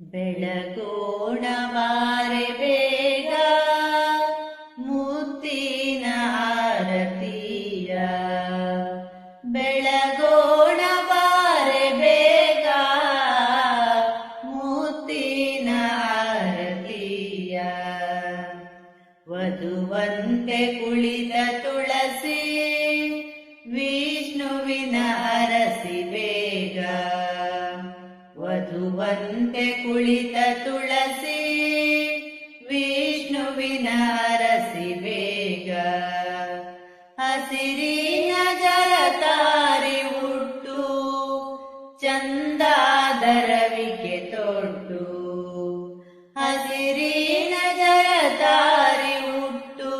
ಬೆಳಗೋಣ ಬಾರೆ ಬೇಗ ಮುತ್ತಿನ ಆರತಿಯ ಬೆಳಗೋಣ ಬಾರೆ ಬೇಗ ಮುತ್ತಿನ ಆರತಿಯ ವಧುವಂತೆ ಕುಳಿತ ತುಳಸಿ ವಿಷ್ಣುವಿನ ಅರಸಿ ವಧುವಂತೆ ಕುಳಿತ ತುಳಸಿ, ವಿಷ್ಣುವಿನ ಅರಸಿ ಬೇಗ. ಹಸಿರಿನ ಜರತಾರಿ ಹುಟ್ಟು, ಚಂದಾದರವಿಗೆ ತೊಟ್ಟು. ಹಸಿರಿನ ಜರತಾರಿ ಹುಟ್ಟು,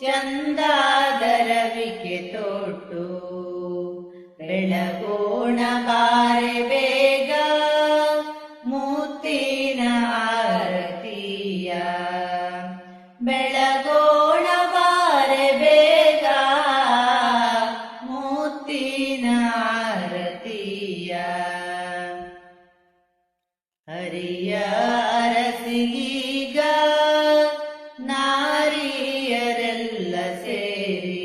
ಚಂದಾದರವಿಗೆ ತೊಟ್ಟು. ಬೆಳಗೋಣ ಬೇಗ. ಹರಿಯ ಅರಸಿಗೀಗ ನಾರಿಯರೆಲ್ಲ ಸೇರಿ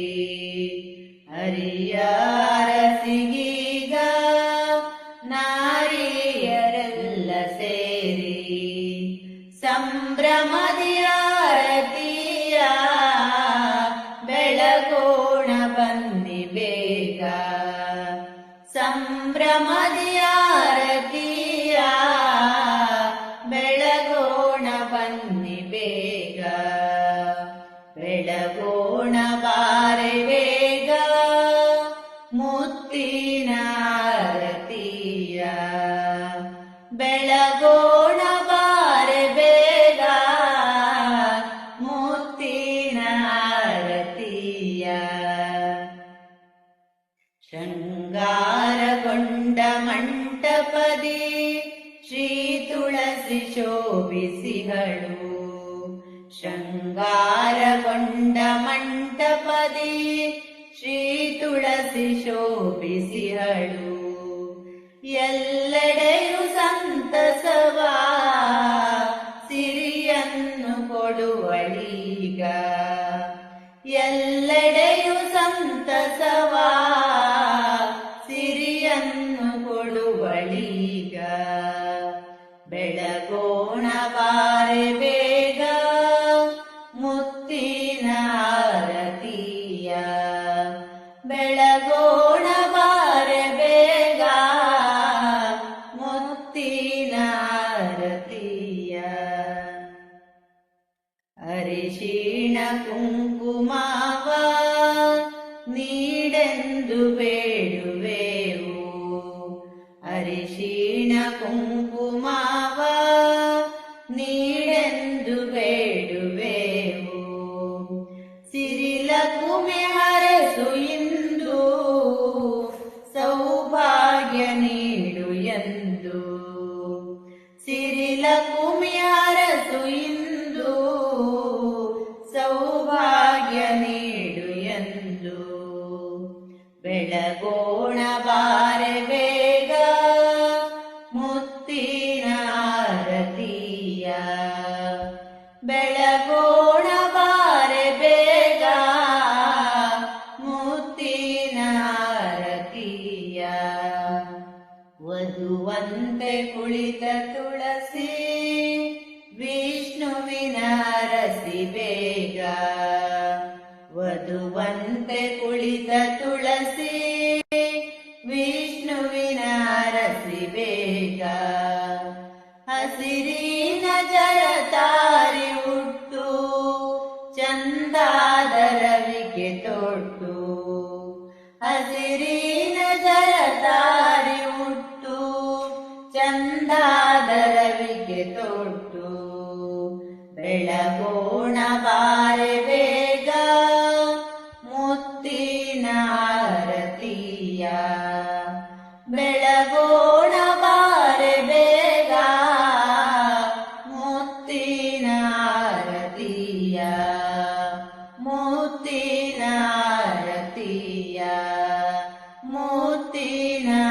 ಹರಿಯ ಅರಸಿಗೀಗ ನಾರಿಯರೆಲ್ಲ ಸೇರಿ ಸಂಭ್ರಮದಿ ಆರತಿಯ ಬೆಳಗೋಣ ಬನ್ನಿ ಬೇಗ ಸಂಭ್ರಮದಿ ಮುತ್ತಿನ ಆರತಿಯ ಬೆಳಗೋಣ ಬಾರೆ ಬೇಗ ಮುತ್ತಿನ ಆರತಿಯ ಶೃಂಗಾರಗೊಂಡ ಮಂಟಪದಿ ಶ್ರೀ ತುಳಸಿ ಶೋಭಿಸಿಗಳು ಶೃಂಗಾರಗೊಂಡ ಮಂಟಪದಿ ಶ್ರೀ ತುಳಸಿ ಶೋಭಿಸಿಹಳು ಎಲ್ಲೆಡೆಯು ಸಂತಸವ ಸಿರಿಯನ್ನು ಕೊಡುವಳೀಗ. ಎಲ್ಲೆಡೆಯು ಸಂತಸವ ಸಿರಿಯನ್ನು ಕೊಡುವಳೀಗ. ಬೆಳಗೋಣ ಬಾರೆ ಅರಿಶಿಣ ಕುಂಕುಮಾವ ನೀಡೆಂದು ಬೇಡುವೆವು. ಅರಿಶಿಣ ಕುಂಕುಮಾವ ನೀಡೆಂದು ಬೇಡುವೆವು. ಸಿರಿಲ ಕುಮೆ ಹರಸು ಇಂದು, ಸೌಭಾಗ್ಯ ನೀಡು ಎಂದು. ಸಿರಿಲ ಬೆಳಗೋಣ ಬಾರೆ ಬೇಗ. ಮುತ್ತಿನ ಆರತಿಯ. ಬೆಳಗೋಣ ಬಾರೆ ಬೇಗ. ಮುತ್ತಿನ ಆರತಿಯ. ವಧುವಂತೆ ಕುಳಿತ ತುಳಸಿ, ವಿಷ್ಣುವಿನ ರಸಿ ಬೇಗ. ವಧುವಂತೆ ಕುಳಿತ ತುಳಸಿ ವಿಷ್ಣುವಿನ ಅರಸಿ tina